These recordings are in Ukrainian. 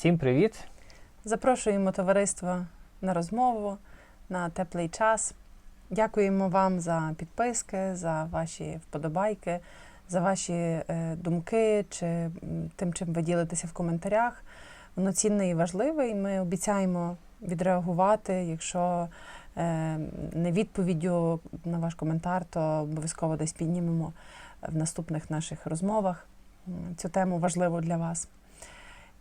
Всім привіт! Запрошуємо товариство на розмову, на теплий час. Дякуємо вам за підписки, за ваші вподобайки, за ваші е, думки чи тим, чим ви ділитеся в коментарях. Воно цінне і важливе, і ми обіцяємо відреагувати. Якщо е, не відповіддю на ваш коментар, то обов'язково десь піднімемо в наступних наших розмовах. Цю тему важливу для вас.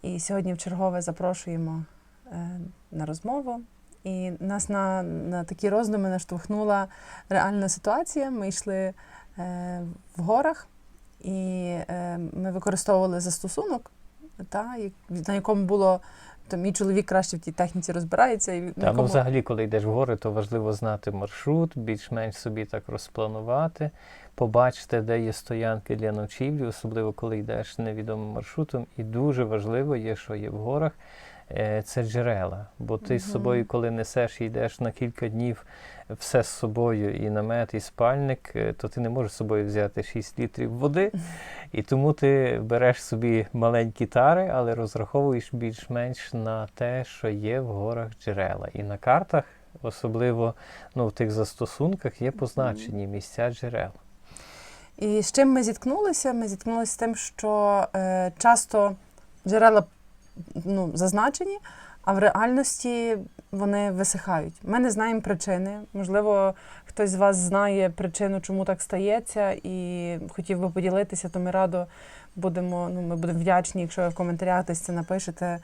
І сьогодні в чергове запрошуємо е, на розмову. І нас на, на такі роздуми наштовхнула реальна ситуація. Ми йшли е, в горах, і е, ми використовували застосунок, та, на якому було то мій чоловік краще в тій техніці розбирається. І Та, ну, взагалі, коли йдеш в гори, то важливо знати маршрут, більш-менш собі так розпланувати, побачити, де є стоянки для ночівлі, особливо коли йдеш невідомим маршрутом. І дуже важливо є, що є в горах, е, це джерела. Бо ти з собою, коли несеш і йдеш на кілька днів все з собою, і намет, і спальник, е, то ти не можеш з собою взяти 6 літрів води. І тому ти береш собі маленькі тари, але розраховуєш більш-менш на те, що є в горах джерела. І на картах, особливо ну, в тих застосунках, є позначені місця джерел. І з чим ми зіткнулися? Ми зіткнулися з тим, що е, часто джерела ну, зазначені, а в реальності вони висихають. Ми не знаємо причини. Можливо, хтось з вас знає причину, чому так стається, і хотів би поділитися, то ми радо будемо. Ну, ми будемо вдячні, якщо ви в коментарях десь це напишете,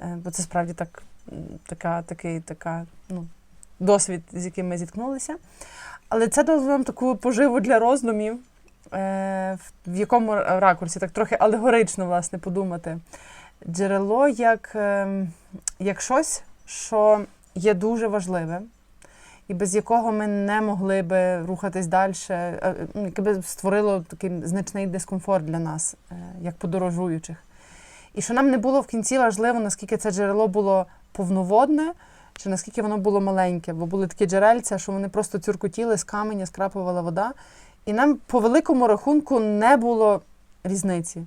е, бо це справді так, така, такий, така, ну, досвід, з яким ми зіткнулися. Але це дало нам таку поживу для роздумів, е, в- якому ракурсі, так трохи алегорично, власне, подумати. Джерело як, ем, як щось, що є дуже важливе, і без якого ми не могли би рухатись далі, яке би створило такий значний дискомфорт для нас, е, як подорожуючих. І що нам не було в кінці важливо, наскільки це джерело було повноводне, чи наскільки воно було маленьке, бо були такі джерельця, що вони просто цюркотіли з каменя, скрапувала вода. І нам по великому рахунку не було різниці.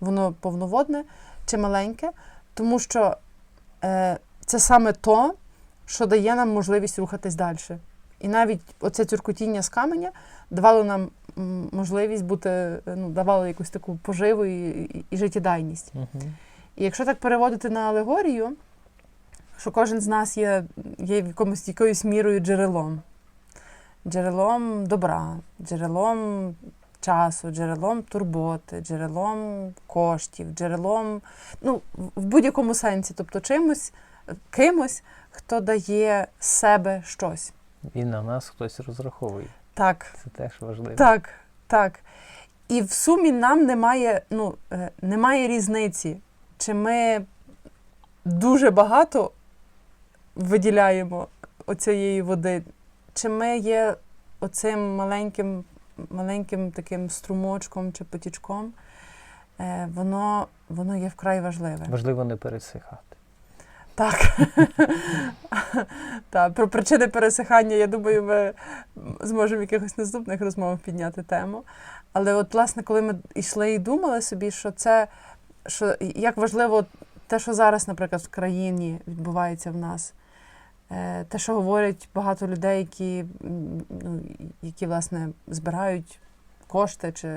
Воно повноводне чи маленьке, тому що е, це саме то, що дає нам можливість рухатись далі. І навіть оце цюркотіння з каменя давало нам можливість бути, е, ну, давало якусь таку поживу і, і, і життєдайність. Угу. І якщо так переводити на алегорію, що кожен з нас є, є в якомусь якоюсь мірою джерелом. Джерелом добра, джерелом часу, джерелом турботи, джерелом коштів, джерелом, ну, в- будь-якому сенсі, тобто чимось, кимось, хто дає з себе щось. І на нас хтось розраховує. Так, Це теж важливо. так, так. І в сумі нам немає, ну, е, немає різниці, чи ми дуже багато виділяємо оцієї води, чи ми є оцим маленьким, маленьким таким струмочком чи потічком. Е, Воно, воно є вкрай важливе. Важливо не пересихати. Так. так. Про причини пересихання, я думаю, ми зможемо в якихось наступних розмовах підняти тему. Але от, власне, коли ми йшли і думали собі, що це що як важливо те, що зараз, наприклад, в країні відбувається в нас, те, що говорять багато людей, які, ну, які власне збирають кошти чи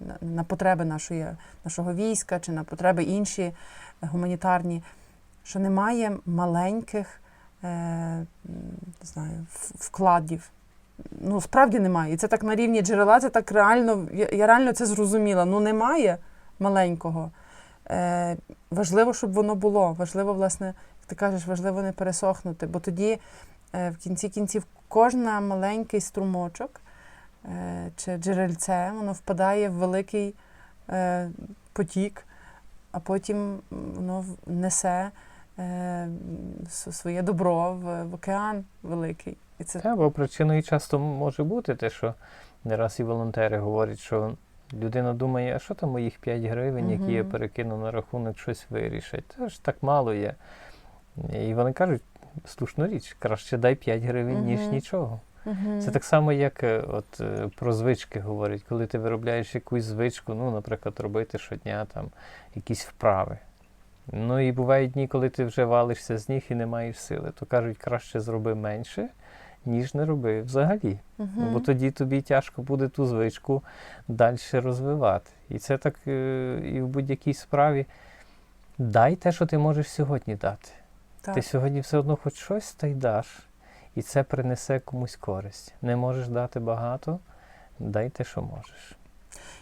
на, на потреби нашої, нашого війська, чи на потреби інші гуманітарні що немає маленьких е, не знаю, вкладів. Ну, справді немає. І це так на рівні джерела, це так реально, я, я реально це зрозуміла. Ну, немає маленького. Е, важливо, щоб воно було. Важливо, власне, як ти кажеш, важливо не пересохнути, бо тоді е, в кінці кінців кожна маленький струмочок е, чи джерельце, воно впадає в великий потік, а потім воно несе своє добро в океан великий. І це Та, бо причиною часто може бути те, що не раз і волонтери говорять, що людина думає, а що там моїх 5 гривень, які я перекину на рахунок, щось вирішать. Це ж так мало є. І вони кажуть, слушну річ, краще дай 5 гривень, ніж Мгм. нічого. Мгм. Це так само, як е, от, е, про звички говорять, коли ти виробляєш якусь звичку, ну, наприклад, робити щодня там якісь вправи. Ну і бувають дні, коли ти вже валишся з ніг і не маєш сили. То кажуть, краще зроби менше, ніж не роби взагалі. Угу. Бо тоді тобі тяжко буде ту звичку далі розвивати. І це так е, і в будь-якій справі. Дай те, що ти можеш сьогодні дати. так. Ти сьогодні все одно хоч щось та й даш, і це принесе комусь користь. Не можеш дати багато, дай те, що можеш.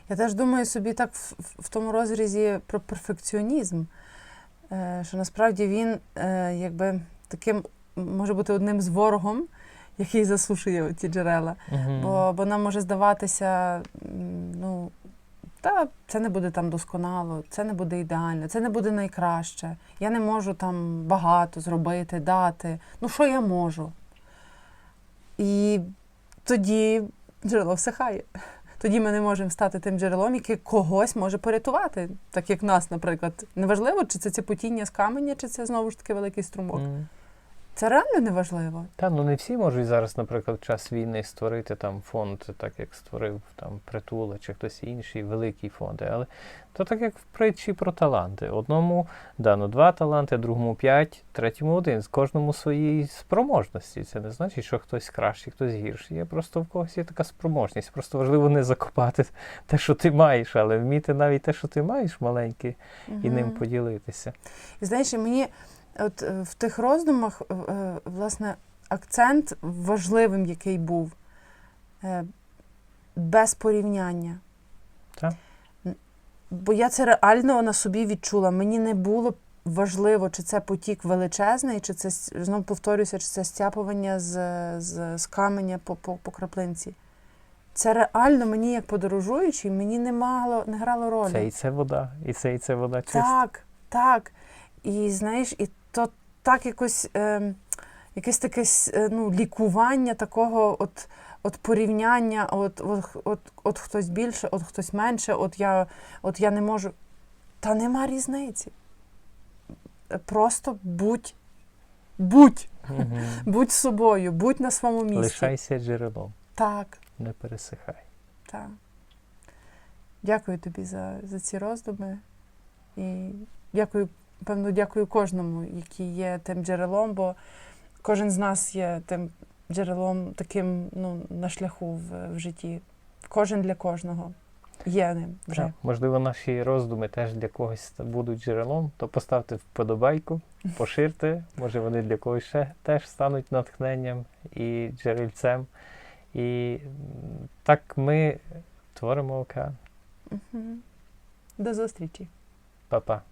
Я теж думаю собі так в, в- в тому розрізі про перфекціонізм, е, що насправді він е, якби таким може бути одним з ворогом, який засушує ті джерела. Мгм. Бо, бо нам може здаватися, ну, та це не буде там досконало, це не буде ідеально, це не буде найкраще. Я не можу там багато зробити, дати. Ну, що я можу? І тоді джерело всихає. Тоді ми не можемо стати тим джерелом, яке когось може порятувати, так як нас, наприклад. Неважливо, чи це ціпотіння з каменя, чи це знову ж таки великий струмок. Мгм. Це реально неважливо. Та ну не всі можуть зараз, наприклад, в час війни створити там фонд, так як створив там притула чи хтось інший, великі фонди. Але то так як в притчі про таланти. Одному дано два таланти, другому п'ять, третьому один. З кожному своїй спроможності. Це не значить, що хтось кращий, хтось гірший. Є просто в когось є така спроможність. Просто важливо не закопати те, що ти маєш, але вміти навіть те, що ти маєш маленьке, і ним поділитися. І знаєш, мені от е, в тих роздумах, е, е, власне, акцент важливим, який був без порівняння. Так. Бо я це реально на собі відчула. Мені не було важливо, чи це потік величезний, чи це знову повторюся, чи це стяпування з, з, з каменя по, по, по краплинці. Це реально мені, як подорожуючий, мені не мало, не грало ролі. Це і це вода, і це і це вода чиста. Так, так. І знаєш, і то так якось е, якесь таке е, ну, лікування такого от, от порівняння, от, от, от, от хтось більше, от хтось менше, от я, от я не можу. Та нема різниці. Просто будь, будь, Мгм. будь собою, будь на своєму місці. Лишайся джерелом, Так, не пересихай. так. Дякую тобі за, за ці роздуми. І дякую, певно, дякую кожному, який є тим джерелом, бо кожен з нас є тим джерелом таким ну, на шляху в, в житті. Кожен для кожного є ним вже. Так, можливо, наші роздуми теж для когось будуть джерелом, то поставте вподобайку, поширте, може вони для когось ще теж стануть натхненням і джерельцем. І так ми творимо океан. Мгм. До зустрічі. Па-па.